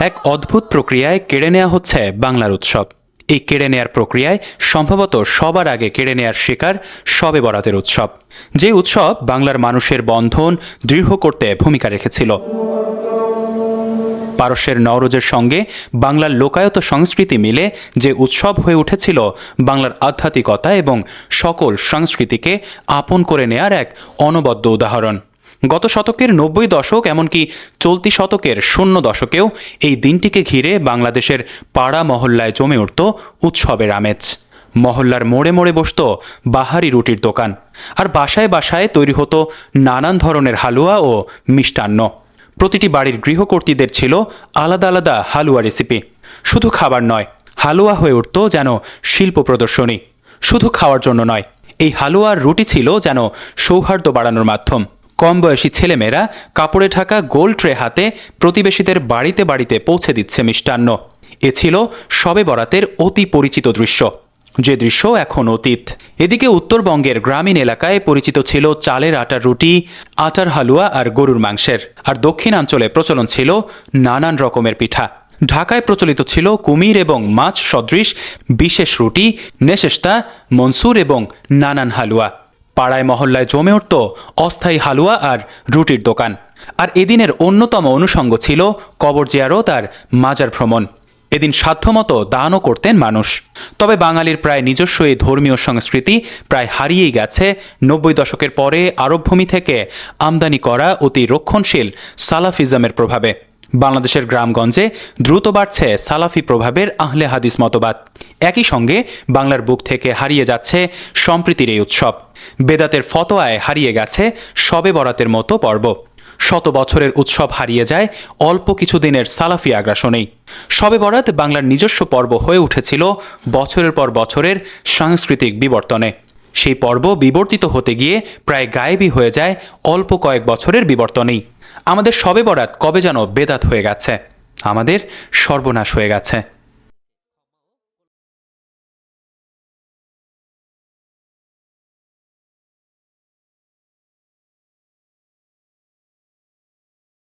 এক অদ্ভুত প্রক্রিয়ায় কেড়ে নেওয়া হচ্ছে বাংলার উৎসব। এই কেড়ে নেয়ার প্রক্রিয়ায় সম্ভবত সবার আগে কেড়ে নেয়ার শিকার সবে বরাতের উৎসব। যে উৎসব বাংলার মানুষের বন্ধন দৃঢ় করতে ভূমিকা রেখেছিল। পারস্যের নওরোজের সঙ্গে বাংলার লোকায়ত সংস্কৃতি মিলে যে উৎসব হয়ে উঠেছিল, বাংলার আধ্যাত্মিকতা এবং সকল সংস্কৃতিকে আপন করে নেয়ার এক অনবদ্য উদাহরণ। গত শতকের নব্বই দশক, এমনকি চলতি শতকের শূন্য দশকেও এই দিনটিকে ঘিরে বাংলাদেশের পাড়া মহল্লায় জমে উঠত উৎসবের আমেজ। মহল্লার মোড়ে মোড়ে বসত বাহারি রুটির দোকান, আর বাসায় বাসায় তৈরি হতো নানান ধরনের হালুয়া ও মিষ্টান্ন। প্রতিটি বাড়ির গৃহকর্তীদের ছিল আলাদা আলাদা হালুয়া রেসিপি। শুধু খাবার নয়, হালুয়া হয়ে উঠত যেন শিল্প প্রদর্শনী। শুধু খাওয়ার জন্য নয়, এই হালুয়ার রুটি ছিল যেন সৌহার্দ্য বাড়ানোর মাধ্যম। কম বয়সী ছেলেমেয়েরা কাপড়ে ঢাকা গোল ট্রে হাতে প্রতিবেশীদের বাড়িতে বাড়িতে পৌঁছে দিচ্ছে মিষ্টান্ন। এ ছিল সবে বরাতের অতি পরিচিত দৃশ্য। যে দৃশ্য এখন অতীত। এদিকে উত্তরবঙ্গের গ্রামীণ এলাকায় পরিচিত ছিল চালের আটার রুটি, আটার হালুয়া আর গরুর মাংসের। আর দক্ষিণাঞ্চলে প্রচলন ছিল নানান রকমের পিঠা। ঢাকায় প্রচলিত ছিল কুমির এবং মাছ সদৃশ বিশেষ রুটি, নেশেস্তা, মনসুর এবং নানান হালুয়া। পাড়ায় মহল্লায় জমে উঠত অস্থায়ী হালুয়া আর রুটির দোকান। আর এদিনের অন্যতম অনুষঙ্গ ছিল কবর জিয়ারত আর মাজার ভ্রমণ। এদিন সাধ্যমতো দানও করতেন মানুষ। তবে বাঙালির প্রায় নিজস্ব এই ধর্মীয় সংস্কৃতি প্রায় হারিয়েই গেছে। নব্বই দশকের পরে আরবভূমি থেকে আমদানি করা অতি রক্ষণশীল সালাফিজমের প্রভাবে। বাংলাদেশের গ্রামগঞ্জে দ্রুত বাড়ছে সালাফি প্রভাবের আহলে হাদিস মতবাদ। একই সঙ্গে বাংলার বুক থেকে হারিয়ে যাচ্ছে সম্প্রীতির এই উৎসব। বেদাতের ফতোয়ায় হারিয়ে গেছে শবে বরাতের মতো পর্ব। শত বছরের উৎসব হারিয়ে যায় অল্প কিছুদিনের সালাফি আগ্রাসনেই। শবে বরাত বাংলার নিজস্ব পর্ব হয়ে উঠেছিল বছরের পর বছরের সাংস্কৃতিক বিবর্তনে। সেই পর্ব বিবর্তিত হতে গিয়ে প্রায় গায়েবী হয়ে যায় অল্প কয়েক বছরের বিবর্তনেই। আমাদের সবে বরাত কবে যেন বেদাত হয়ে গেছে। আমাদের সর্বনাশ হয়ে গেছে।